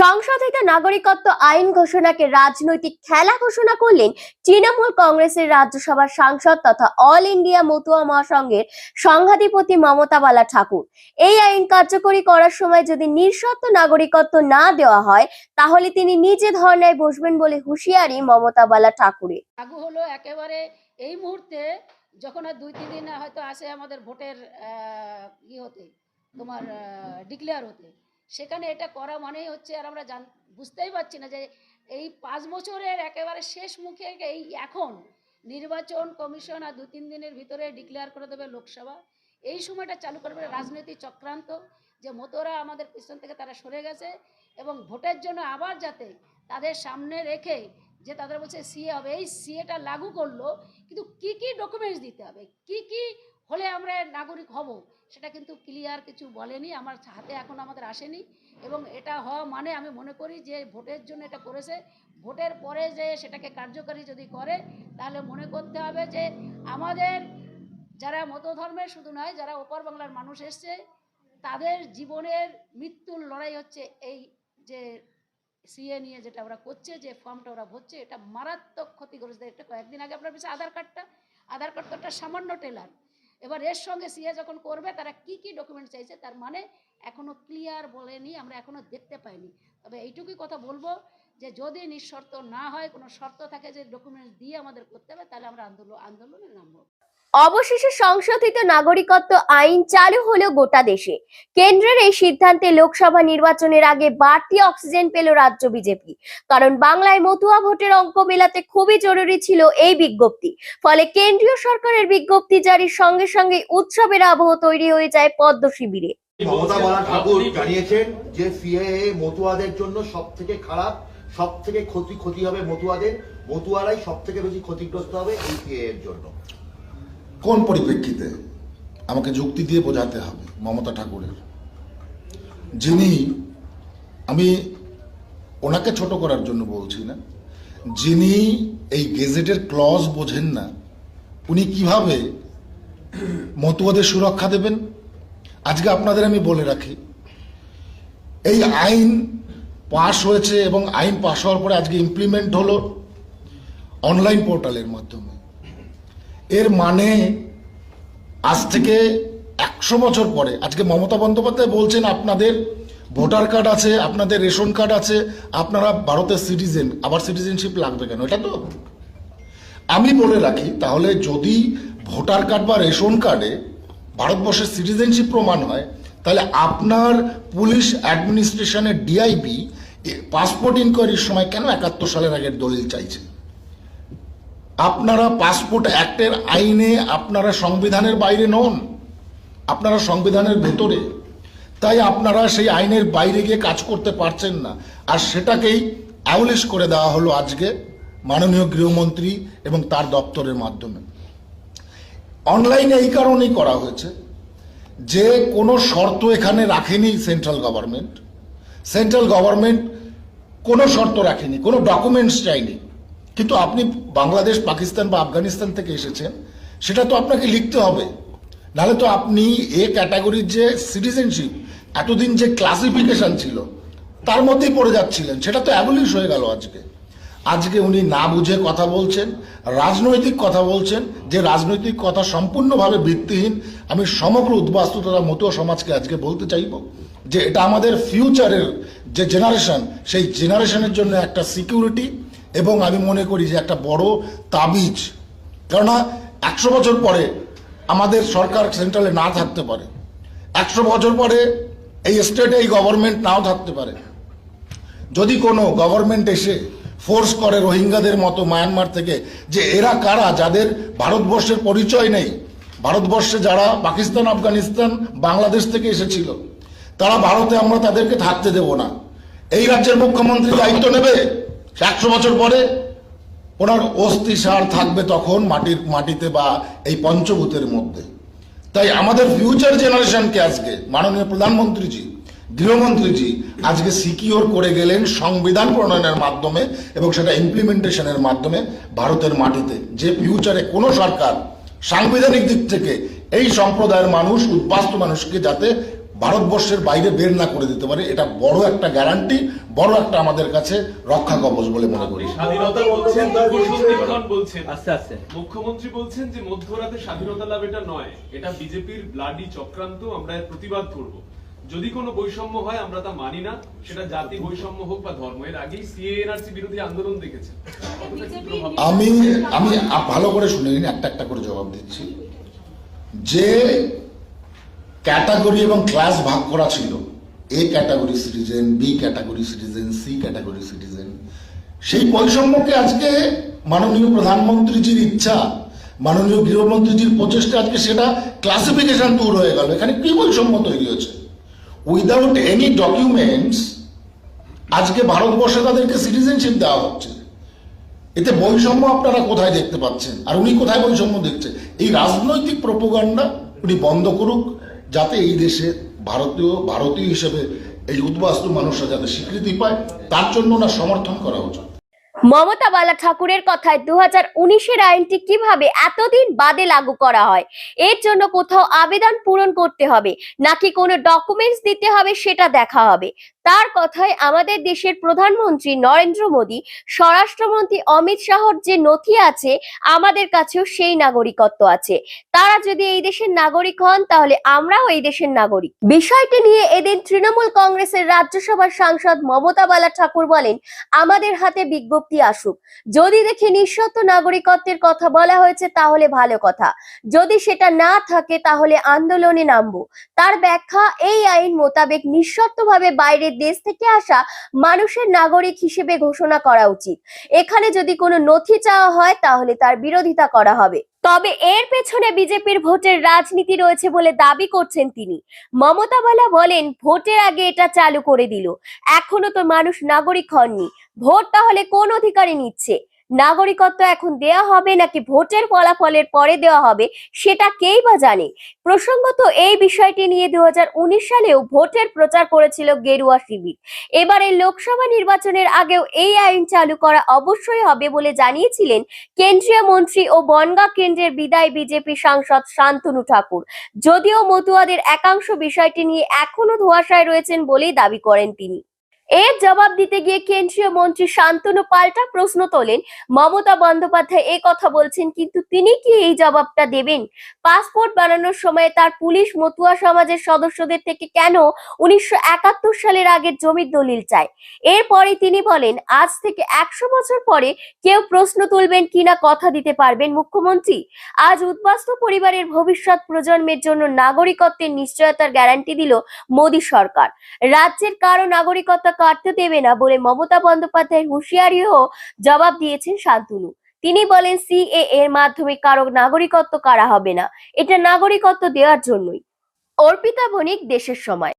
সংশোধিত নাগরিকত্ব আইন ঘোষণাকে রাজনৈতিক খেলা ঘোষণা করলেন তৃণমূল কংগ্রেসের রাজ্যসভার সাংসদ তথা অল ইন্ডিয়া মতুয়া মহাসংঘের সংঘাধিপতি মমতা বালা ঠাকুর। এই আইন কার্যকরী করার সময় যদি নিঃশর্ত নাগরিকত্ব না দেওয়া হয়, তাহলে তিনি নিজে ধর্নায় বসবেন বলে হুঁশিয়ারি মমতা বালা ঠাকুরের। হলো একেবারে এই মুহূর্তে যখন আর দুই, তিন দিন হয়তো আসে আমাদের ভোটের ই হতে, তোমার ডিক্লেয়ার হতে। সেখানে এটা করা মানেই হচ্ছে, আর আমরা জান, বুঝতেই পারছি না যে এই পাঁচ বছরের একেবারে শেষ মুখে এই এখন নির্বাচন কমিশন আর দু তিন দিনের ভিতরে ডিক্লেয়ার করে দেবে লোকসভা। এই সময়টা চালু করবে রাজনৈতিক চক্রান্ত, যে মতোরা আমাদের পিছন থেকে তারা সরে গেছে এবং ভোটের জন্য আবার যাতে তাদের সামনে রেখে যে তাদের বলছে সিএ হবে, এই সিএটা লাগু করল, কিন্তু কি কি ডকুমেন্টস দিতে হবে, কি কি হলে আমরা নাগরিক হব। সেটা কিন্তু ক্লিয়ার কিছু বলেনি, আমার হাতে এখন আমাদের আসেনি। এবং এটা হওয়া মানে আমি মনে করি যে ভোটের জন্য এটা করেছে। ভোটের পরে যে সেটাকে কার্যকারী যদি করে, তাহলে মনে করতে হবে যে আমাদের যারা মত ধর্মের শুধু নয়, যারা ওপর বাংলার মানুষ এসছে, তাদের জীবনের মৃত্যুর লড়াই হচ্ছে এই যে সিএ নিয়ে যেটা ওরা করছে, যে ফর্মটা ওরা ভরছে, এটা মারাত্মক ক্ষতি করেছে এটা কয়েকদিন আগে আপনার পিছিয়ে আধার কার্ডটা আধার কার্ড তো একটা সামান্য টেলার এবার এর সঙ্গে সিএ যখন করবে, তারা কি কি ডকুমেন্ট চাইছে, তার মানে এখনও ক্লিয়ার বলেনি, আমরা এখনও দেখতে পাইনি। তবে এইটুকুই কথা বলব যে, যদি নিঃশর্ত না হয়, কোনো শর্ত থাকে যে ডকুমেন্টস দিয়ে আমাদের করতে হবে, তাহলে আমরা আন্দোলন আন্দোলনে নামবো। অবশেষে সংশোধিত নাগরিকত্ব আইন চালু হলো গোটা দেশে। কেন্দ্রের এই সিদ্ধান্তে লোকসভা নির্বাচনের আগে বাড়তি অক্সিজেন পেল রাজ্য বিজেপি। কারণ বাংলায় মতুয়া ভোটের অঙ্ক মেলাতে খুবই জরুরি ছিল এই বিজ্ঞপ্তি। ফলে কেন্দ্রীয় সরকারের বিজ্ঞপ্তি জারির সঙ্গে সঙ্গে উৎসবের আবহ তৈরি হয়ে যায় পদ্ম শিবিরে। জানিয়েছেন যে সিএএ মতুয়াদের জন্য সব থেকে খারাপ সব থেকে ক্ষতি ক্ষতি হবে মতুয়াদের। মতুয়ারাই সব থেকে বেশি ক্ষতিগ্রস্ত হবে এই সিএ এর জন্য। কোন পরিপ্রেক্ষিতে আমাকে যুক্তি দিয়ে বোঝাতে হবে মমতা ঠাকুরের? যিনি আমি ওনাকে ছোট করার জন্য বলছি না, যিনি এই গেজেটের ক্লজ বোঝেন না, উনি কীভাবে মতুয়াদের সুরক্ষা দেবেন? আজকে আপনাদের আমি বলে রাখি, এই আইন পাশ হয়েছে এবং আইন পাশ হওয়ার পরে আজকে ইমপ্লিমেন্ট হলো অনলাইন পোর্টালের মাধ্যমে। এর মানে আজ থেকে একশো বছর পরে, আজকে মমতা বন্দ্যোপাধ্যায় বলছেন আপনাদের ভোটার কার্ড আছে, আপনাদের রেশন কার্ড আছে, আপনারা ভারতের সিটিজেন, আবার সিটিজেনশিপ লাগবে কেন? এটা তো আমি বলে রাখি, তাহলে যদি ভোটার কার্ড বা রেশন কার্ডে ভারতবর্ষের সিটিজেনশিপ প্রমাণ হয়, তাহলে আপনার পুলিশ অ্যাডমিনিস্ট্রেশনের ডিআইবি পাসপোর্ট ইনকোয়ারির সময় কেন একাত্তর সালের আগের দলিল চাইছে আপনারা পাসপোর্ট অ্যাক্টের আইনে আপনারা সংবিধানের বাইরে নন। আপনারা সংবিধানের ভেতরে। তাই আপনারা সেই আইনের বাইরে গিয়ে কাজ করতে পারছেন না। আর সেটাকেই অ্যাবলিশ করে দেওয়া হলো আজকে মাননীয় গৃহমন্ত্রী এবং তার দপ্তরের মাধ্যমে। অনলাইনে এই কারণেই করা হয়েছে যে কোনো শর্ত এখানে রাখেনি সেন্ট্রাল গভর্নমেন্ট সেন্ট্রাল গভর্নমেন্ট কোনো শর্ত রাখেনি, কোনো ডকুমেন্টস চাইনি। কিন্তু আপনি বাংলাদেশ, পাকিস্তান বা আফগানিস্তান থেকে এসেছেন, সেটা তো আপনাকে লিখতে হবে। নাহলে তো আপনি এ ক্যাটাগরির যে সিটিজেনশিপ, এতদিন যে ক্লাসিফিকেশন ছিল, তার মধ্যেই পড়ে যাচ্ছিলেন। সেটা তো অ্যাবলিশ হয়ে গেল আজকে। আজকে উনি না বুঝে কথা বলছেন, রাজনৈতিক কথা বলছেন, যে রাজনৈতিক কথা সম্পূর্ণভাবে ভিত্তিহীন। আমি সমগ্র উদ্বাস্তু মতো সমাজকে আজকে বলতে চাইব যে এটা আমাদের ফিউচারের যে জেনারেশন সেই জেনারেশনের জন্য একটা সিকিউরিটি এবং আমি মনে করি যে একটা বড় তাবিজ। কেননা একশো বছর পরে আমাদের সরকার সেন্ট্রালে না থাকতে পারে। একশো বছর পরে এই স্টেটে এই গভর্নমেন্ট নাও থাকতে পারে। যদি কোনো গভর্নমেন্ট এসে ফোর্স করে রোহিঙ্গাদের মতো মায়ানমার থেকে যে এরা কারা যাদের ভারতবর্ষের পরিচয় নেই, ভারতবর্ষে যারা পাকিস্তান, আফগানিস্তান, বাংলাদেশ থেকে এসেছিল, তারা ভারতে আমরা তাদেরকে থাকতে দেব না। এই রাজ্যের মুখ্যমন্ত্রী দায়িত্ব নেবে? একশো বছর পরে ওনার অস্থি সার থাকবে তখন মাটির, মাটিতে বা এই পঞ্চভূতের মধ্যে। তাই আমাদের ফিউচার জেনারেশনকে আজকে, মাননীয় প্রধানমন্ত্রীজি, গৃহমন্ত্রীজি, আজকে সিকিওর করে গেলেন সংবিধান প্রণয়নের মাধ্যমে এবং সেটা ইমপ্লিমেন্টেশনের মাধ্যমে ভারতের মাটিতে। যে ফিউচারে কোনো সরকার সাংবিধানিক দিক থেকে এই সম্প্রদায়ের মানুষ, উদ্বাস্তু মানুষকে যাতে ভারতবর্ষের বাইরে বের না করে দিতে পারে এটা বড় একটা গ্যারান্টি বড় একটা আমাদের কাছে রক্ষা কবচ বলে মনে করি। স্বাধীনতা বলছেন বলছেন আস্তে আস্তে মুখ্যমন্ত্রী বলছেন যে মধ্যরাতে স্বাধীনতা লাভ এটা নয় এটা বিজেপির ব্লাডি চক্রান্ত আমরা এর প্রতিবাদ করব। যদি কোনো বৈষম্য হয় আমরা তা মানি না সেটা জাতি বৈষম্য হোক বা ধর্ম। এর আগেই সিএনআরসি বিরোধী আন্দোলন প্রভাব আমি আমি ভালো করে শুনে নিন একটা একটা করে জবাব দিচ্ছি। যে ক্যাটাগরি এবং ক্লাস ভাগ করা ছিল। A category citizen, B category citizen, C category citizen. সেই বৈষম্যকে আজকে মাননীয় প্রধানমন্ত্রীজির ইচ্ছা, মাননীয় গৃহমন্ত্রীজির প্রচেষ্টা আজকে সেটা ক্লাসিফিকেশন দূর হয়ে গেল। এখানে কি বৈষম্য তৈরি হয়েছে উইদাউট এনি ডকুমেন্টস আজকে ভারতবর্ষে তাদেরকে সিটিজেনশিপ দেওয়া হচ্ছে। এতে বৈষম্য আপনারা কোথায় দেখতে পাচ্ছেন? আর উনি কোথায় বৈষম্য দেখছেন? এই রাজনৈতিক প্রোপাগান্ডা উনি বন্ধ করুক যাতে এই দেশে ভারতীয় ভারতীয় হিসেবে এই উদ্বাস্তু মানুষরা যাতে স্বীকৃতি পায়, তার জন্য না সমর্থন করা উচিত। মমতা বালা ঠাকুরের কথায় দু হাজার উনিশের আইনটি কীভাবে এতদিন বাদে লাগু করা হয়? এর জন্য কোথাও আবেদন পূরণ করতে হবে, নাকি কোনো ডকুমেন্টস দিতে হবে সেটা দেখা হবে? তার কথায় আমাদের দেশের প্রধানমন্ত্রী নরেন্দ্র মোদী, স্বরাষ্ট্রমন্ত্রী অমিত শাহর যে নথি আছে, আমাদের কাছেও সেই নাগরিকত্ব আছে। তারা যদি এই দেশের নাগরিক হন, তাহলে আমরাও এই দেশের নাগরিক। বিষয়টি নিয়ে এদিন তৃণমূল কংগ্রেসের রাজ্যসভার সাংসদ মমতা বালা ঠাকুর বলেন, আমাদের হাতে বিজ্ঞপ্তি আসুক। যদি দেখি নিঃশর্ত নাগরিকত্বের কথা বলা হয়েছে, তাহলে ভালো কথা। যদি সেটা না থাকে, তাহলে আন্দোলনে নামব। তার ব্যাখ্যা এই আইন মোতাবেক নিঃশর্তভাবে বাইরের দেশ থেকে আসা মানুষের নাগরিক হিসেবে ঘোষণা করা উচিত। এখানে যদি কোনো নথি চাওয়া হয়, তাহলে তার বিরোধিতা করা হবে। তবে এর পেছনে বিজেপির ভোটের রাজনীতি রয়েছে বলে দাবি করছেন তিনি। মমতা বালা বলেন, ভোটের আগে এটা চালু করে দিল। এখনও তো মানুষ নাগরিক হননি। ভোট তাহলে কোন অধিকারে নিচ্ছে? নাগরিকত্ব এখন দেয়া হবে নাকি ভোটের ফলাফলের পরে দেওয়া হবে সেটা কেই বা জানে? প্রসঙ্গত এই বিষয়টি নিয়ে দুহাজার উনিশ সালেও ভোটের প্রচার করেছিল গেরুয়া শিবির। এবারে লোকসভা নির্বাচনের আগেও এই আইন চালু করা অবশ্যই হবে বলে জানিয়েছিলেন কেন্দ্রীয় মন্ত্রী ও বনগাঁ কেন্দ্রের বিদায় বিজেপি সাংসদ শান্তনু ঠাকুর। যদিও মতুয়াদের একাংশ বিষয়টি নিয়ে এখনও ধোঁয়াশায় রয়েছেন বলেই দাবি করেন তিনি। এর জবাব দিতে গিয়ে কেন্দ্রীয় মন্ত্রী শান্তনু পাল্টা প্রশ্ন তোলেন। মমতা বন্দ্যোপাধ্যায় এ কথা বলছেন, কিন্তু তিনি কি এই জবাবটা দেবেন? পাসপোর্ট বানানোর সময় তার পুলিশ মতুয়া সমাজের সদস্যদের থেকে কেন উনিশশো একাত্তর সালের আগের জমির দলিল চায়? এরপরে তিনি বলেন, আজ থেকে একশো বছর পরে কেউ প্রশ্ন তুলবেন কিনা কথা দিতে পারবেন মুখ্যমন্ত্রী। আজ উদ্বাস্ত পরিবারের ভবিষ্যৎ প্রজন্মের জন্য নাগরিকত্বের নিশ্চয়তার গ্যারান্টি দিল মোদী সরকার। রাজ্যের কারও নাগরিকত্ব কাটতে দেবে না বলে মমতা বন্দ্যোপাধ্যায়ের হুঁশিয়ারিও জবাব দিয়েছেন শান্তনু। তিনি বলেন সিএ এর মাধ্যমে কারও নাগরিকত্ব কারা হবে না? এটা নাগরিকত্ব দেওয়ার জন্যই। অর্পিতা বণিক, দেশের সময়।